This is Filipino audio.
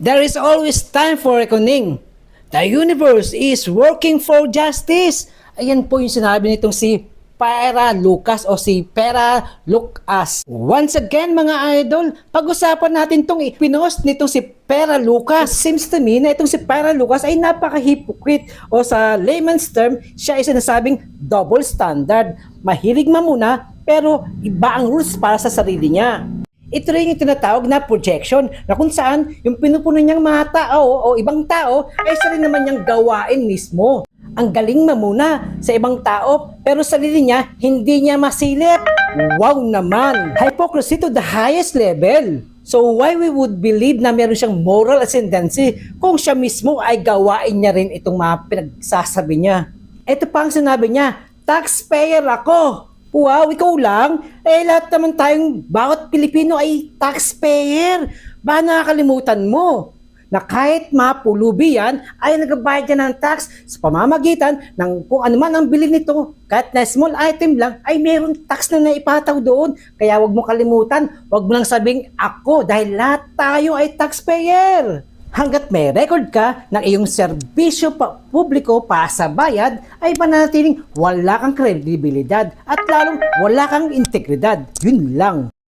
There is always time for reckoning. The universe is working for justice. Ayan po yung sinabi nitong si Pera Lucas o si Pera Lucas. Once again mga idol, pag-usapan natin tong pinost nitong si Pera Lucas. Seems to me na itong si Pera Lucas ay napaka-hypocrite o sa layman's term, siya ay sinasabing double standard. Mahilig mamuna pero iba ang rules para sa sarili niya. Ito rin yung tinatawag na projection na kung saan yung pinupuno niyang mga tao o ibang tao ay isa rin naman niyang gawain mismo. Ang galing mamuna sa ibang tao pero sarili niya hindi niya masilip. Wow naman! Hypocrisy to the highest level. So why we would believe na meron siyang moral ascendancy kung siya mismo ay gawain niya rin itong mga pinagsasabi niya. Ito pa ang sinabi niya, taxpayer ako. Wow, ikaw lang? Eh, lahat naman tayong bawat Pilipino ay taxpayer. Ba nakakalimutan mo na kahit mapulubi yan, ay nagbabayad yan ng tax sa pamamagitan ng kung ano man ang bilhin nito. Kahit na small item lang, ay mayroong tax na naipataw doon. Kaya wag mo kalimutan, wag mo lang sabing ako dahil lahat tayo ay taxpayer. Hanggat may record ka ng iyong serbisyo pa, publiko para sa bayad, ay pananatiling wala kang kredibilidad at lalong wala kang integridad. Yun lang.